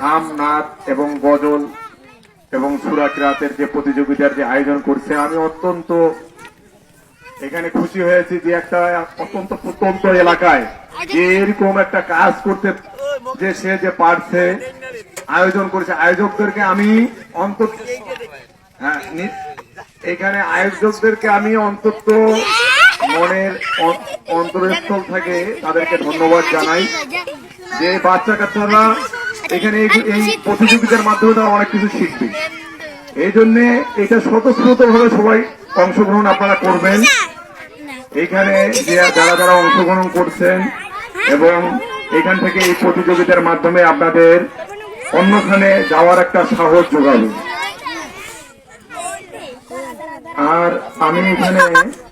হাম নাচ এবং গজল এবং সুরাকিরাতের যে প্রতিযোগিতার যে আয়োজন করছে আমি অত্যন্ত এখানে খুশি হয়েছি যে একটা অত্যন্ত প্রত্যন্ত এলাকায় যে এরকম একটা কাজ করতে যে সে যে পারছে আয়োজন করেছে। আয়োজকদেরকে আমি অন্তত হ্যাঁ, এখানে আয়োজকদেরকে আমি অন্তত মনের অন্তরস্থল থেকে তাদেরকে ধন্যবাদ জানাই। যে বাচ্চা কাচ্চারা এখানে এই- প্রতিযোগিতার মাধ্যমে তারা অনেক কিছু শিখবে। এই জন্য এটা স্বতঃস্ফূর্ত ভাবে সবাই অংশগ্রহণ আপনারা করবেন। এখানে যারা যারা অংশগ্রহণ করছেন এবং এখান থেকে এই প্রতিযোগিতার মাধ্যমে আপনাদের অন্যখানে যাওয়ার একটা সাহস যোগাবে আর আমি এখানে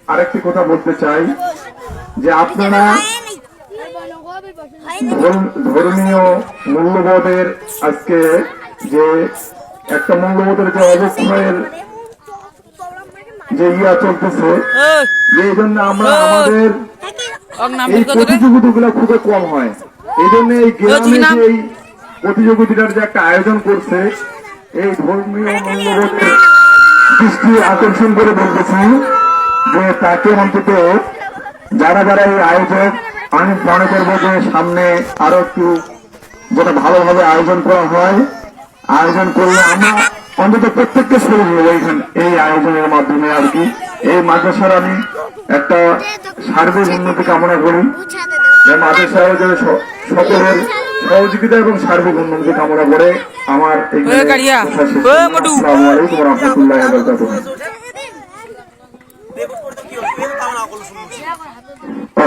আরেকটি কথা বলতে চাই যে আপনারা ধর্মীয় মূল্যবোধের আজকে যে একটা মূল্যবোধের যে অবক্ষয়ের যে ইয়া চলতেছে এই। জন্য আমরা আমাদের এই প্রতিযোগিতাগুলো খুবই কম হয়। এই জন্য এই গ্রামে যে এই প্রতিযোগিতার যে একটা আয়োজন করছে এই ধর্মীয় মূল্যবোধের দৃষ্টি আকর্ষণ করে বলতেছি যে তাকে অন্তত যারা যারা এই আয়োজক আমি মনে করব যে সামনে আরও একটু যেটা ভালোভাবে আয়োজন করা হয় আয়োজন করলে আমরা অন্তত প্রত্যেককে শুরু হব এইখানে এই আয়োজনের মাধ্যমে আর কি। এই মাদ্রাসার আমি একটা সার্বিক উন্নতি কামনা করি যে মাদ্রাসায় যে সকলের সহযোগিতা এবং সার্বিক উন্নতি কামনা করে আমার এই রহমতুল্লাহ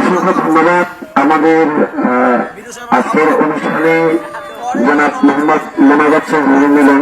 ধন্যবাদ আমাদের আজকের অনুষ্ঠানে জনাব মোহাম্মদ মোনাজাত মিলন